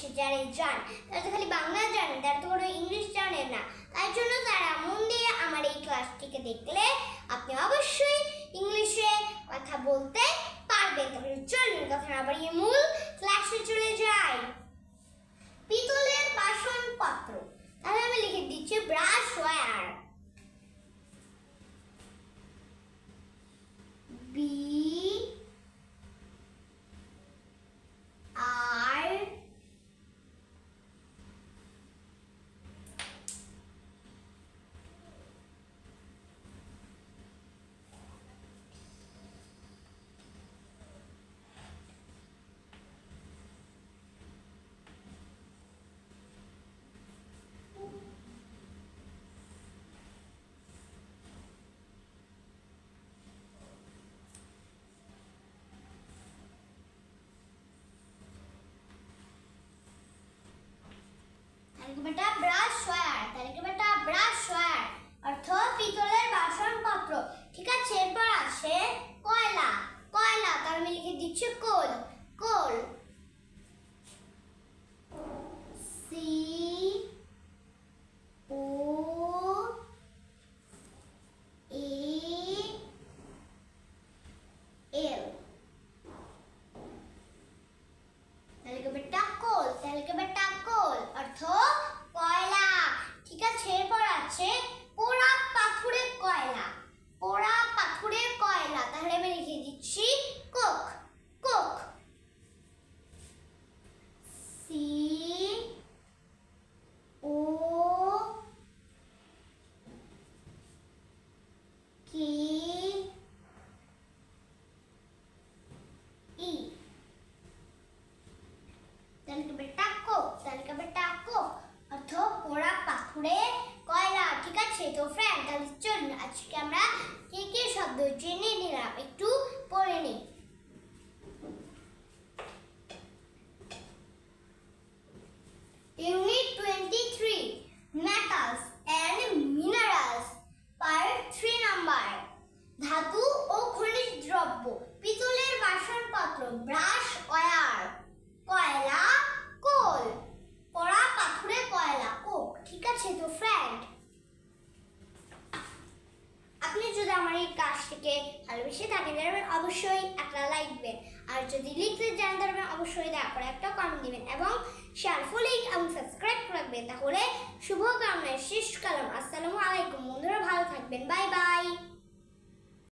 বিদেশে যারাই যান তারা তো খালি বাংলা জানে, তারা তো কোনো ইংলিশ জানে না। তাই জন্য তারা মন দিয়ে আমার এই ক্লাসটিকে দেখলে আপনি অবশ্যই ইংলিশে কথা বলতে পারবেন। তাহলে চলুন কথা না বাড়িয়ে মূল ক্লাসে চলে যাই। পিতলের বাসনপত্র। তাহলে আমি লিখে দিচ্ছি ব্রাশ ওয়্যার বি আর তাহলে কি বেটা ব্রাশ ওয়্যার তাহলে কি বেটা ব্রাশ ওয়্যার অর্থ পিতলের বাসনপত্র ঠিক আছে এরপর আসে কয়লা কয়লা তার আমি লিখে দিচ্ছি কোল কোল সি ও এ এল তাহলে কি বেটা কোল তাহলে কি বেটা কোল অর্থ কয়লা ঠিক আছে এরপর আছে পোড়া পাথুরে কয়লা। পোড়া পাথুরে কয়লা তাহলে আমি লিখে দিচ্ছি coke coke C O K E তাহলে কি বেটা কোক তাহলে কি বেটা কোক অর্থ পোড়া পাথুরে কয়লা ঠিক আছে তো ফ্রেন্ড তাহলে চলুন আজকে আমরা কি কি শব্দ জেনে নিলাম? একটু পড়ে নিই unit twenty three metals and minerals part three number ধাতু ও খনিজ দ্রব্য, পিতলের বাসনপত্র, ব্রাশ ওয়্যার কয়লা কোল পড়া পাথুরে কয়লা কোক ঠিক আছে তো ফ্রেন্ড আপনি যদি আমার এই কাজটিকে ভালোবেসে থাকেন তাহলে অবশ্যই একটা লাইক দিবেন আর যদি লিখতে জান তাহলে অবশ্যই দয়া করে একটা কমেন্ট দিবেন এবং শেয়ার ফলোইং এবং সাবস্ক্রাইব রাখবেন। তাহলে শুভকামনায় শেষ কালাম। আসসালামু আলাইকুম। বন্ধুরা, ভালো থাকবেন। Bye bye